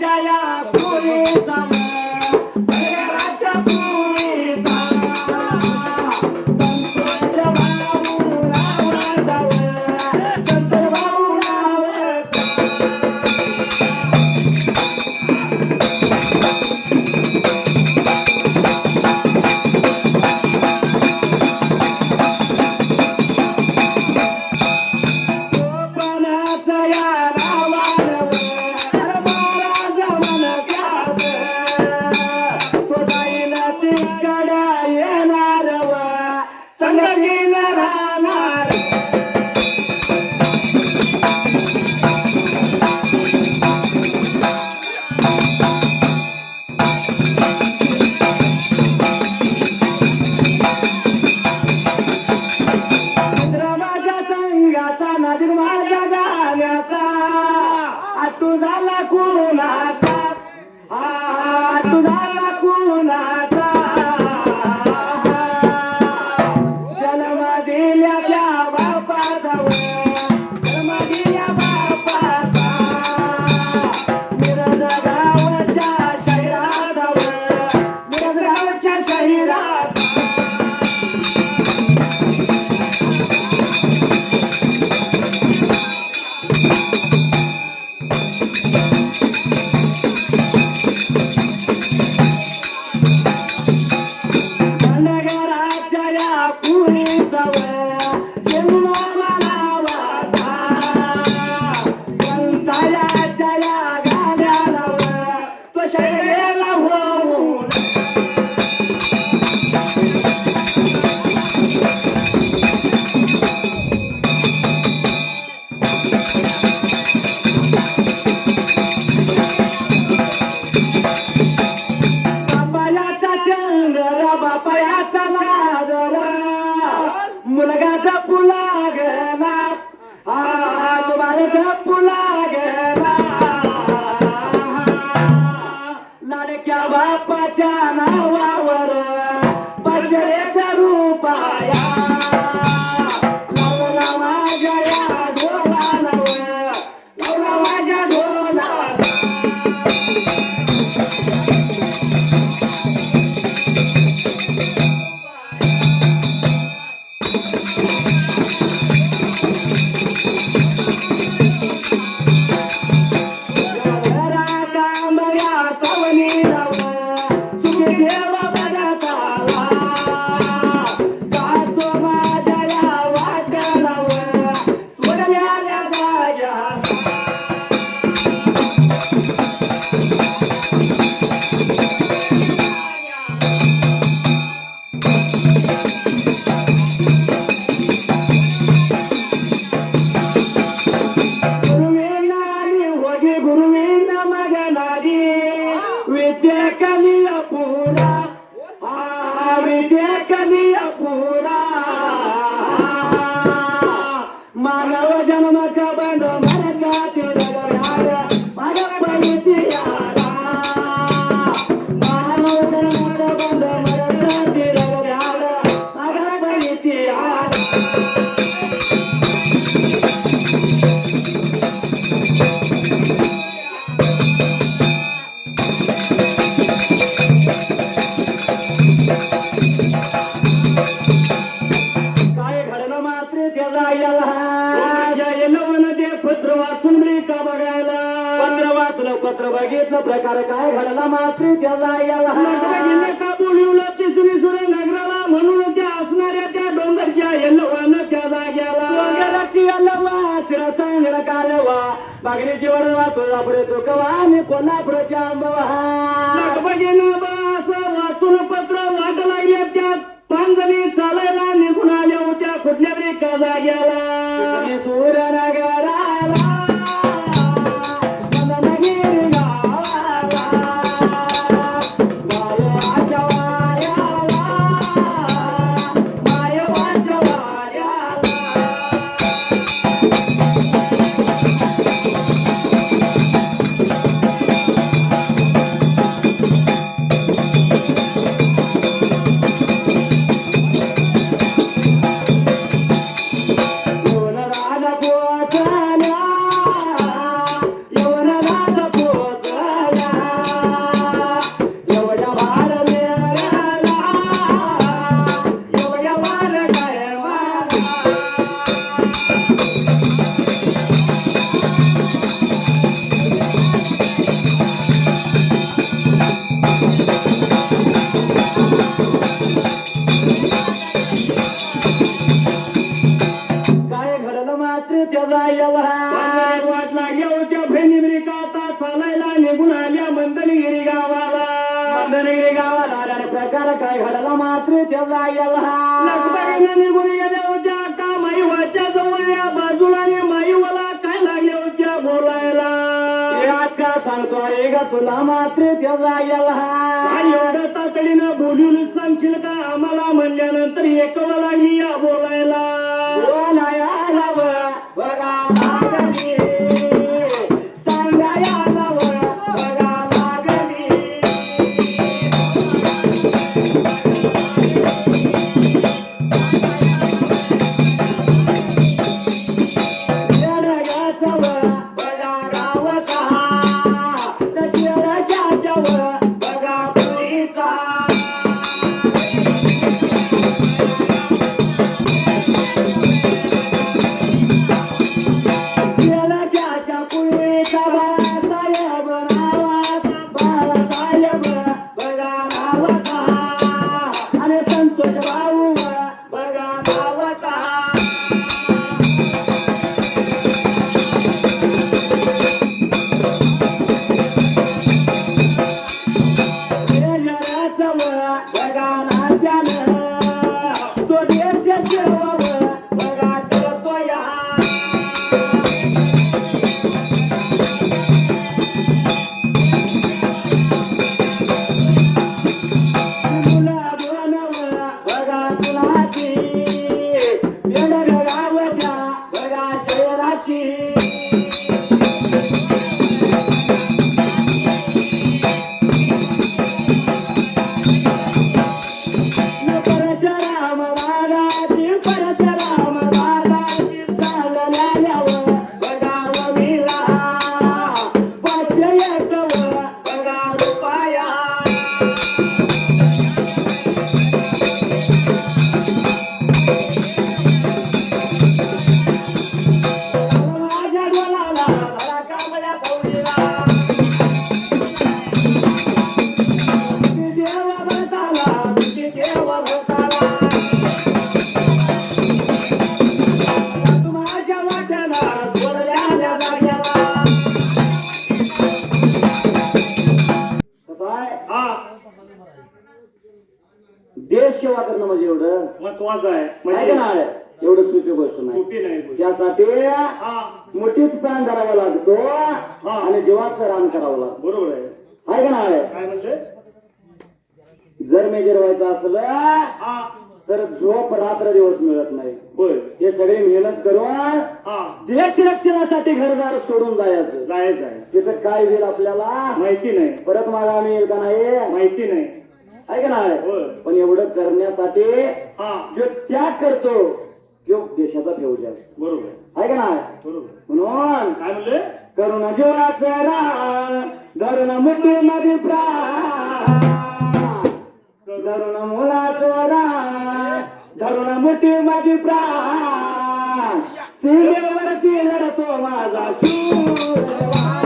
চালা तुझा कुणाचा ways away. i'm Jamawa. Bye. I know I'm not Mana wajan makabando ma. घटनेचा प्रकार काय घडला मात्र त्याला याला चिचणी सुरे नगराला म्हणून त्या असणाऱ्या त्या डोंगरच्या त्या जाग्याला कालवा वडवा आंबवा. वाचून पत्र वाट लागल्या त्या चालायला निघून आल्या होत्या. कुठल्या रे का जाग्याला सूर नगराला. का तुला मात्र काय एवढं तातडीनं बोलून सांगशील का? आम्हाला म्हणल्यानंतर एकवा लागली या बोलायला. बोलायला बघा मुठीत प्राण धरावा लागतो आणि जीवाचं रान करावं लागतं. बरोबर आहे. आहे का नाही? काय म्हणते जर मेजर व्हायचं असलं हा. तर झोप रात्र दिवस मिळत नाही. होय. हे सगळी मेहनत करून हा. देश रक्षणासाठी घरदार सोडून जायचं. जायचं आहे तिथं काय होईल आपल्याला? माहिती नाही. परत मागा मिळेल का नाही? माहिती नाही. आहे का नाही? पण एवढं करण्यासाठी हा. जो त्याग करतो तो देशाचा ठेवू आहे बरोबर. आहे का नाही? बरोबर. म्हणून काय म्हणले? करुणा जीवाचं रान धरुण मुठी मध्ये प्राण धरुण मुलाचं रान धरुण मुठी मध्ये प्राण. सीमेवरती लढतो माझा शूरवान.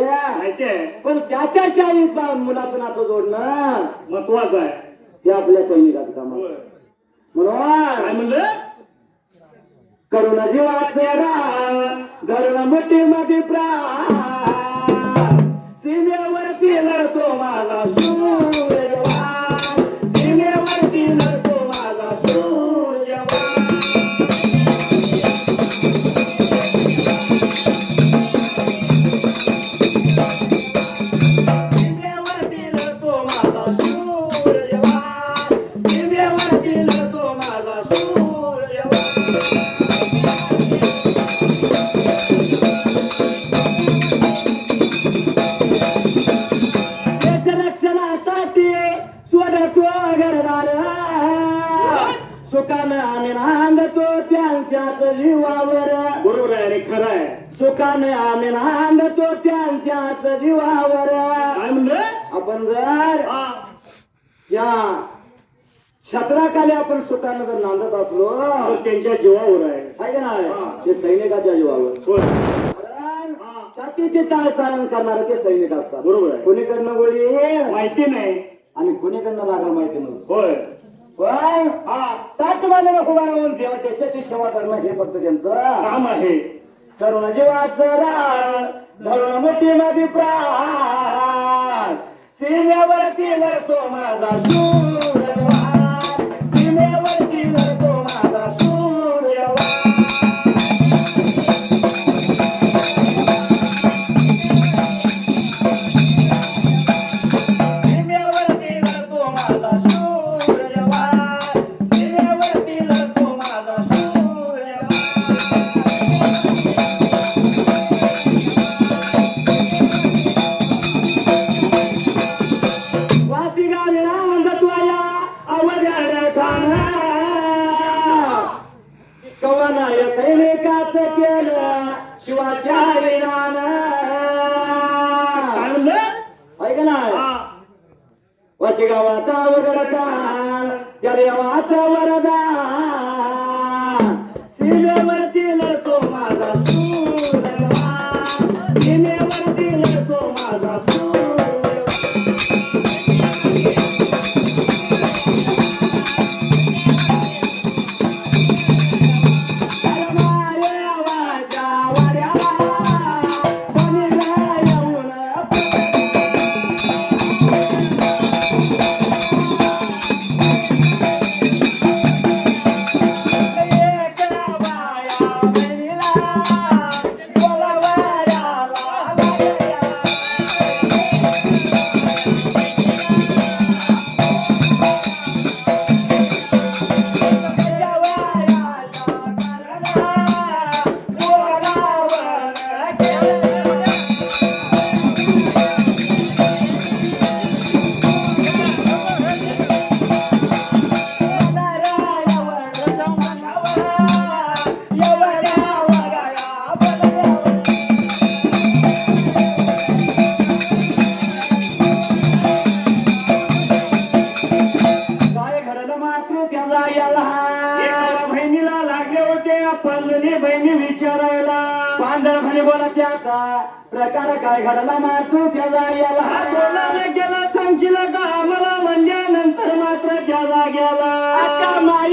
माहिती आहे? पण त्याच्या शाहीत मुलाचं नातं जोडणं महत्वाचं आहे. हे आपल्या सैनिकाचं काम म्हणून म्हणलं? करुण जीवाचे धरण मुठी मध्ये प्राण. सुखानं आम्ही नांदतो त्यांच्याच जीवावर. बरोबर आहे रे खरं आहे. सुखानं आम्ही नांदतो त्यांच्याच जीवावर. काय म्हणलं? आपण जर. या छत्राखाली आपण सुखानं जर नांदत असलो. तो त्यांच्या जीवावर आहे. आहे का नाही? हा. ते सैनिकाच्या जीवावर. होय. कारण. छातीचे ताळ चालन करणारे ते सैनिक असतात. बरोबर आहे. कोणीकडनं गोळी? माहिती नाही. आणि कोणीकडनं लागणार माहिती नसतं होय. पण हा. ताट माझ्या नको बाळगून देवा देशाची सेवा करणं हे फक्त त्यांचं. काम आहे. तरुण जीवाचं राळ धरून मोठी मध्ये प्राण. सीमेवरती लढतो माझा शूर जवान. सीमेवरती त्या देवाचं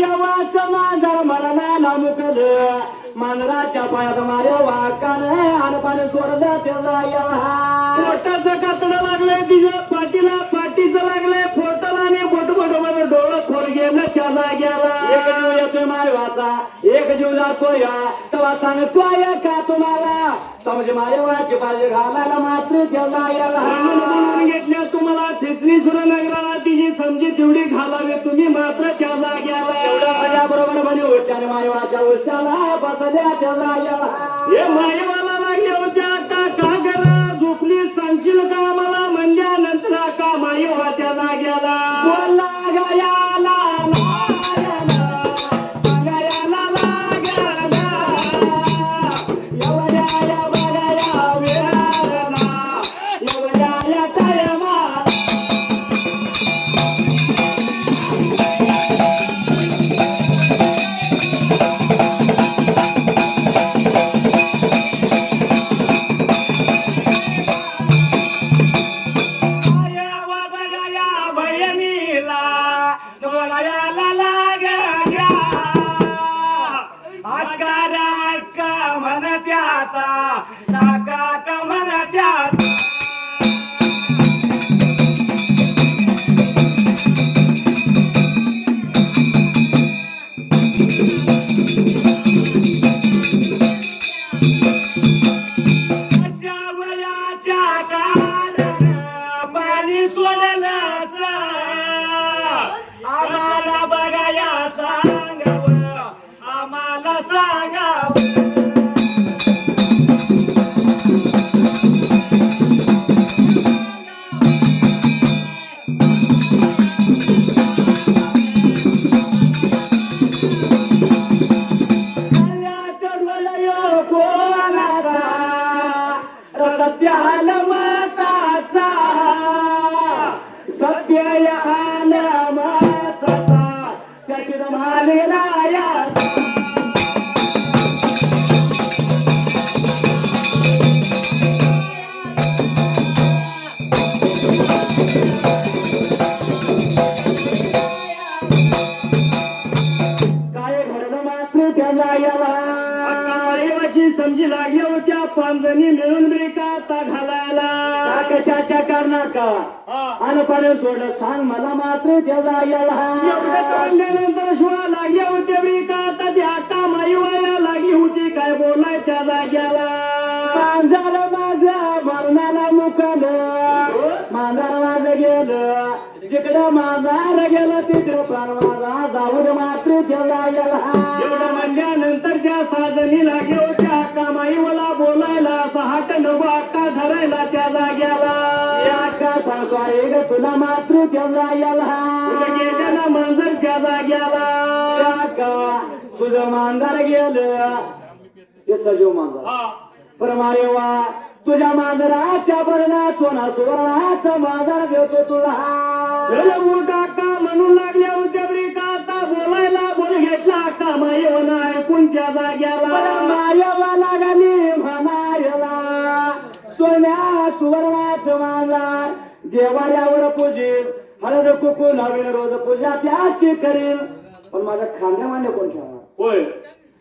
मायवाच मांजर मरणाला मुकल मांजराच्या पायात मारे वाकाने आणि पाणी सोडलं त्याला याला पोटाचं कातडं लागलंय तिच्या पाठीला पाठीचं लागलंय पोटाला आणि बोटबोट डोळं खोल गेलं. जीव येतोय मायवाचा. एक जीव जातो या तेव्हा सांगतोय का तुम्हाला? समज मायवाची पाहिजे घालायला मात्र त्याला याला घेतल्या तुम्हाला छत्री सुरनगराला तिची समजी तेवढी घालावी तुम्ही मात्र त्याला गेला माझ्या बरोबर म्हणे उठ्याने मायवाच्या उशाला बसल्या त्याला याला हे माईवाला लागल्या होत्या का का करा झोपली सांगशील का मला म्हणल्यानंतर का माई त्याला गेला बोला गयाला tchau. का? अन पाणी सोडलं सांग मला मात्र एवढं काढल्यानंतर शिवा लागल्या होत्या ब्रेका आता त्या कामाई वाया लागली होती. काय बोलाय त्या जाग्याला मरणाला मुकलं. मांजर माझं गेलं. जिकडं मांजर गेलं तिकडं माझा जाऊ दे मात्र त्याला याला एवढं म्हणल्यानंतर त्या साजणी लागल्या होत्या कामाई मला बोलायला सहाट नको अक्का धरायला त्या जाग्याला. या का सांगतो अरे ग तुला मात्र त्याला याला तुझं गेल्याला मांजर त्या जाग्याला. या का तुझं मांजर गेलं. हे सजीव मांजर. हा. परमारेवा तुझ्या मांजराच्या बरणा सोना सुवर्णाचा मांजर देतो तुला. चल मोठा का म्हणून लागल्या होत्या ब्रेका. आता बोलायला बोल घेतला का मायवना ऐकून त्या जाग्याला. मायवा लागली म्हणायला सोन्या सुवर्णाचं मांजर देवाऱ्यावर पूजेल हळद कुकू नवीन रोज पूजा त्याची करील. पण माझ्या खांद्या मांडे कोण ठेवणार? होय.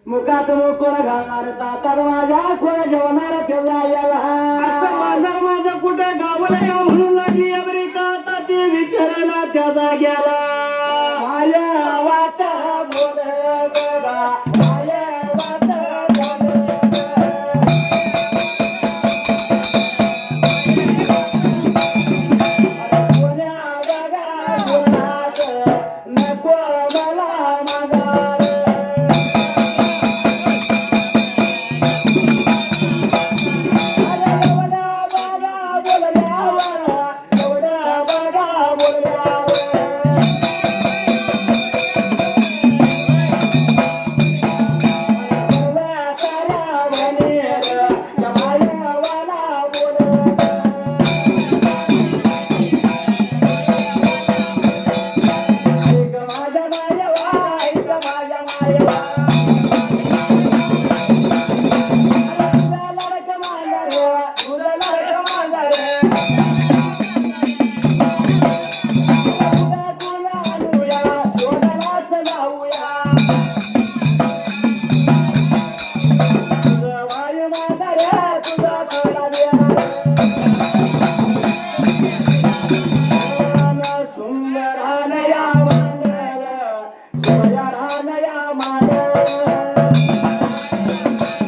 मुखात मुख कोण घालणार? तातात माझ्या कोण जेवणार? ठेवला असं याला माझं माझं कुठे? गावलं का म्हणून लागली. अमेरिका आता ते विचारायला त्या जाग्याला. माया वाचा